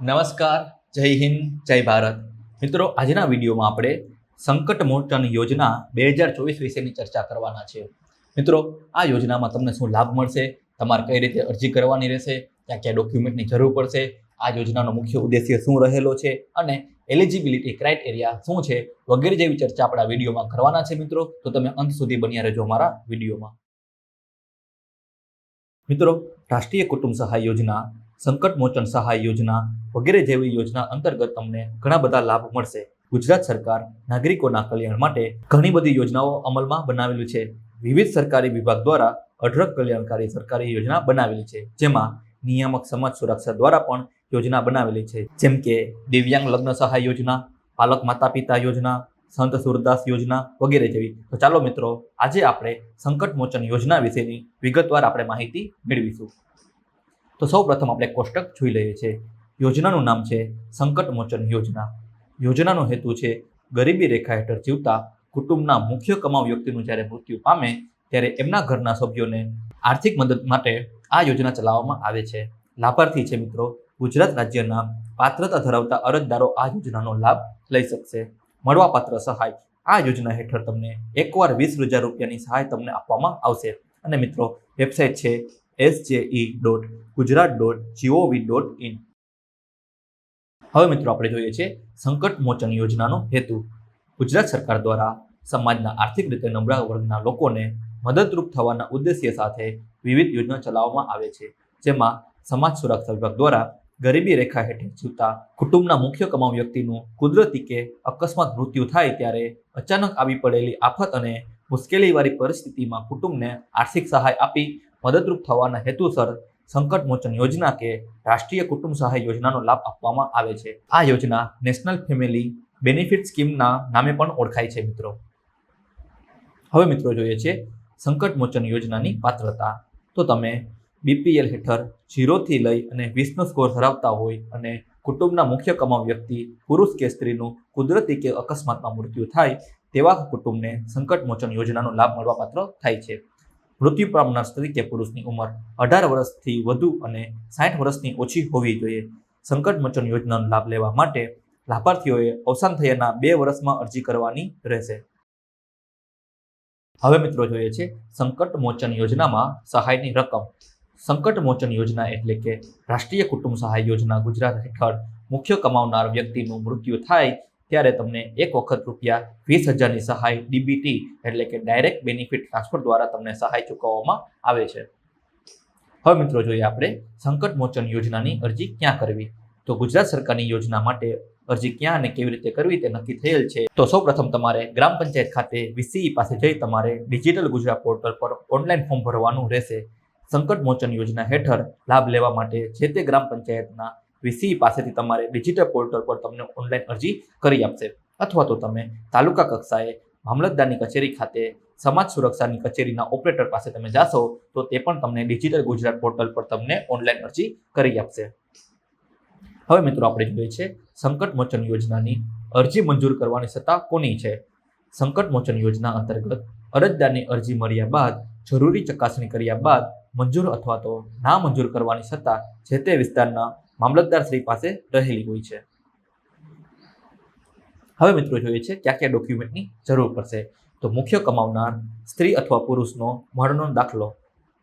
નમસ્કાર, જય હિન્દ, જય ભારત. મિત્રો, આજના વિડીયોમાં આપણે સંકટ મોચન યોજના બે હજાર ચોવીસ વિશેની ચર્ચા કરવાના છે. મિત્રો, આ યોજનામાં તમને શું લાભ મળશે, તમારે કઈ રીતે અરજી કરવાની રહેશે ક્યાં ક્યાં ડોક્યુમેન્ટની જરૂર પડશે, આ યોજનાનો મુખ્ય ઉદ્દેશ્ય શું રહેલો છે અને એલિજિબિલિટી ક્રાઇટેરિયા શું છે વગેરે જેવી ચર્ચા આપણા વિડીયોમાં કરવાના છે, મિત્રો. તો તમે અંત સુધી બન્યા રહેજો અમારા વિડીયોમાં. મિત્રો, રાષ્ટ્રીય કુટુંબ સહાય યોજના સંકટ મોચન સહાય યોજના વગેરે જેવી યોજના અંતર્ગત તમને ઘણા બધા લાભ મળશે. ગુજરાત સરકાર નાગરિકોના કલ્યાણ માટે ઘણી બધી યોજનાઓ અમલમાં બનાવેલી છે. વિવિધ સરકારી વિભાગ દ્વારા અઢળક કલ્યાણકારી સરકારી યોજના બનાવેલી છે. જેમાં નિયામક સમાજ સુરક્ષા દ્વારા પણ યોજના બનાવેલી છે. જેમ કે દિવ્યાંગ લગ્ન સહાય યોજના, પાલક માતા પિતા યોજના, સંત સુરદાસ યોજના વગેરે જેવી. તો ચાલો મિત્રો, આજે આપણે સંકટ મોચન યોજના વિશેની વિગતવાર આપણે માહિતી મેળવીશું. તો સૌ પ્રથમ આપણે કોષ્ટક જોઈ લઈએ છીએ. યોજનાનું નામ છે સંકટ મોચન યોજના. યોજનાનો હેતુ છે ગરીબી રેખા હેઠળ જીવતા કુટુંબના મુખ્ય કમાવ વ્યક્તિનું જ્યારે મૃત્યુ પામે ત્યારે એમના ઘરના સભ્યોને આર્થિક મદદ માટે આ યોજના ચલાવવામાં આવે છે. લાભાર્થી છે મિત્રો, ગુજરાત રાજ્યના પાત્રતા ધરાવતા અરજદારો આ યોજનાનો લાભ લઈ શકશે. મળવાપાત્ર સહાય આ યોજના હેઠળ તમને એકવાર વીસ હજાર રૂપિયાની સહાય તમને આપવામાં આવશે. અને મિત્રો, વેબસાઇટ છે S E dot Gujarat dot GOV dot in હવે મિત્રો આપણે જોઈએ છે સંકટ મોચન યોજનાનો હેતુ. ગુજરાત સરકાર દ્વારા સમાજના આર્થિક રીતે નબળા વર્ગના લોકોને મદદરૂપ થવાના ઉદ્દેશ્ય સાથે વિવિધ યોજના ચલાવવામાં આવે છે. જેમાં સમાજ સુરક્ષા વિભાગ દ્વારા ગરીબી રેખા હેઠળ જીવતા કુટુંબના મુખ્ય કમાવ વ્યક્તિનું કુદરતી કે અકસ્માત મૃત્યુ થાય ત્યારે અચાનક આવી પડેલી આફત અને મુશ્કેલીવાળી પરિસ્થિતિમાં કુટુંબને આર્થિક સહાય આપી મદદરૂપ થવાના હેતુસર સંકટ મોચન યોજના કે રાષ્ટ્રીય કુટુંબ સહાય યોજનાનો લાભ આપવામાં આવે છે. આ યોજના નેશનલ ફેમિલી બેનિફિટ સ્કીમના નામે પણ ઓળખાય છે મિત્રો. હવે મિત્રો જોઈએ છે સંકટ મોચન યોજનાની પાત્રતા. તો તમે બીપીએલ હેઠળ જીરોથી લઈ અને વીસનો સ્કોર ધરાવતા હોય અને કુટુંબના મુખ્ય કમાવ વ્યક્તિ, પુરુષ કે સ્ત્રીનું કુદરતી કે અકસ્માતમાં મૃત્યુ થાય તેવા કુટુંબને સંકટ મોચન યોજનાનો લાભ મળવાપાત્ર થાય છે. મૃત્યુ પામનાર સ્ત્રી કે પુરુષની ઉંમર અઢાર વર્ષથી વધુ અને સાઠ વર્ષની ઓછી હોવી જોઈએ. સંકટ મોચન યોજનાનો લાભ લેવા માટે લાભાર્થીઓએ અવસાન થયાના બે વર્ષમાં અરજી કરવાની રહેશે. હવે મિત્રો જોઈએ છે સંકટ મોચન યોજનામાં સહાયની રકમ. સંકટ મોચન યોજના એટલે કે રાષ્ટ્રીય કુટુંબ સહાય યોજના ગુજરાત હેઠળ મુખ્ય કમાવનાર વ્યક્તિનું મૃત્યુ થાય ત્યારે તમને એક વખત રૂપિયા વીસ હજારની સહાય ડીબીટી એટલે કે ડાયરેક્ટ બેનિફિટ ટ્રાન્સફર દ્વારા તમને સહાય ચૂકવવામાં આવે છે. હવે મિત્રો જોઈએ આપણે સંકટ મોચન યોજનાની અરજી ક્યાં કરવી? તો ગુજરાત સરકારની યોજના માટે અરજી ક્યાં અને કેવી રીતે કરવી તે નક્કી થયેલ છે. તો સૌપ્રથમ તમારે ગ્રામ પંચાયત ખાતે વીસીઈ પાસે જઈ તમારે ડિજિટલ ગુજરાત પોર્ટલ પર ઓનલાઈન ફોર્મ ભરવાનું રહેશે. સંકટ મોચન યોજના હેઠળ લાભ લેવા માટે જે તે ગ્રામ પંચાયતના વીસીઈ પાસેથી તમારે ડિજિટલ પોર્ટલ પર તમને ઓનલાઈન અરજી કરી આપશે. અથવા તો તમે તાલુકા કક્ષાએ મામલતદારની કચેરી ખાતે સમાજ સુરક્ષાની કચેરીના ઓપરેટર પાસે તમે જાશો, તો તે પણ તમને ડિજિટલ ગુજરાત પોર્ટલ પર તમને ઓનલાઈન અરજી કરી આપશે. હવે મિત્રો આપણે જોઈએ છે સંકટ મોચન યોજનાની અરજી મંજૂર કરવાની સત્તા કોની છે? સંકટ મોચન યોજના અંતર્ગત અરજદારની અરજી મળ્યા બાદ, જરૂરી ચકાસણી કર્યા બાદ, મંજૂર અથવા તો ના મંજૂર કરવાની સત્તા જે તે વિસ્તારના મામલતદાર શ્રી પાસે રહેલી હોય છે. હવે મિત્રો જોઈએ છે ક્યાં ક્યાં ડોક્યુમેન્ટની જરૂર પડશે. તો મુખ્ય કમાવનાર સ્ત્રી અથવા પુરુષનો મળનો દાખલો,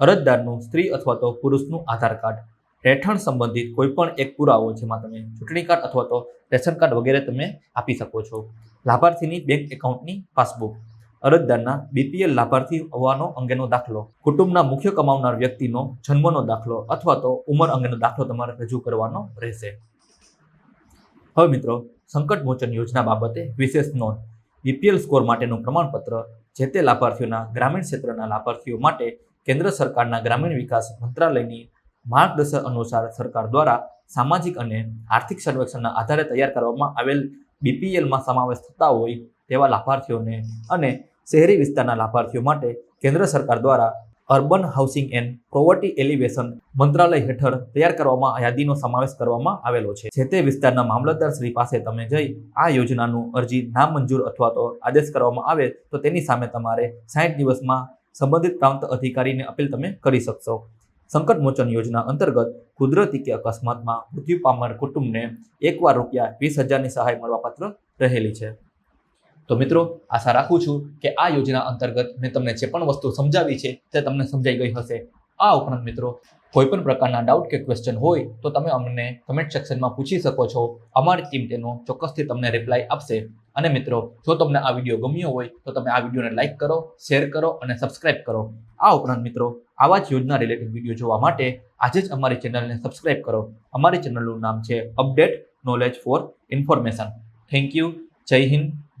અરજદારનું સ્ત્રી અથવા તો પુરુષનું આધાર કાર્ડ, રહેઠાણ સંબંધિત કોઈપણ એક પુરાવો જેમાં તમે ચૂંટણી કાર્ડ અથવા તો રેશન કાર્ડ વગેરે તમે આપી શકો છો. લાભાર્થીની બેંક એકાઉન્ટની પાસબુક અરજદારના બીપીએલ લાભાર્થી હોવાનો અંગેનો દાખલો, કુટુંબના મુખ્ય કમાવનાર વ્યક્તિનો જન્મનો દાખલો અથવા તો ઉંમર અંગેનો દાખલો તમારે રજૂ કરવાનો રહેશે. હવે મિત્રો સંકટ મોચન યોજના બાબતે વિશેષ નોંધ. બીપીએલ સ્કોર માટેનું પ્રમાણપત્ર, જે તે લાભાર્થીઓના ગ્રામીણ ક્ષેત્રના લાભાર્થીઓ માટે કેન્દ્ર સરકારના ગ્રામીણ વિકાસ મંત્રાલયની માર્ગદર્શન અનુસાર સરકાર દ્વારા સામાજિક અને આર્થિક સર્વેક્ષણના આધારે તૈયાર કરવામાં આવેલ બીપીએલમાં સમાવેશ થતા હોય તેવા લાભાર્થીઓને અને શહેરી વિસ્તારના લાભાર્થીઓ માટે કેન્દ્ર સરકાર દ્વારા urban housing and poverty alleviation મંત્રાલય હેઠળ તૈયાર કરવામાં યાદીનો સમાવેશ કરવામાં આવેલો છે. જે તે વિસ્તારના મામલતદાર શ્રી પાસે તમે જઈ આ યોજનાનું અરજી નામંજૂર અથવા તો આદેશ કરવામાં આવે તો તેની સામે તમારે સાઠ દિવસમાં સંબંધિત પ્રાંત અધિકારીને અપીલ તમે કરી શકશો. સંકટ મોચન યોજના અંતર્ગત કુદરતી કે અકસ્માતમાં મૃત્યુ પામનાર કુટુંબને એકવાર રૂપિયા વીસ હજારની સહાય મળવાપાત્ર રહેલી છે. તો મિત્રો, આશા રાખું છું કે આ યોજના અંતર્ગત મેં તમને જે પણ વસ્તુ સમજાવી છે તે તમને સમજાઈ ગઈ હશે. આ ઉપરાંત મિત્રો, કોઈ પણ પ્રકારના ડાઉટ કે ક્વેશ્ચન હોય તો તમે અમને કમેન્ટ સેક્શનમાં પૂછી શકો છો. અમારી ટીમ તેનો ચોક્કસથી તમને રિપ્લાય આપશે. અને મિત્રો, જો તમને આ વીડિયો ગમ્યો હોય તો તમે આ વિડીયોને લાઇક કરો શેર કરો અને સબસ્ક્રાઇબ કરો. આ ઉપરાંત મિત્રો, આવા જ યોજના રિલેટેડ વીડિયો જોવા માટે આજે જ અમારી ચેનલને સબસ્ક્રાઇબ કરો. અમારી ચેનલનું નામ છે update knowledge for information thank you જય હિન્દ.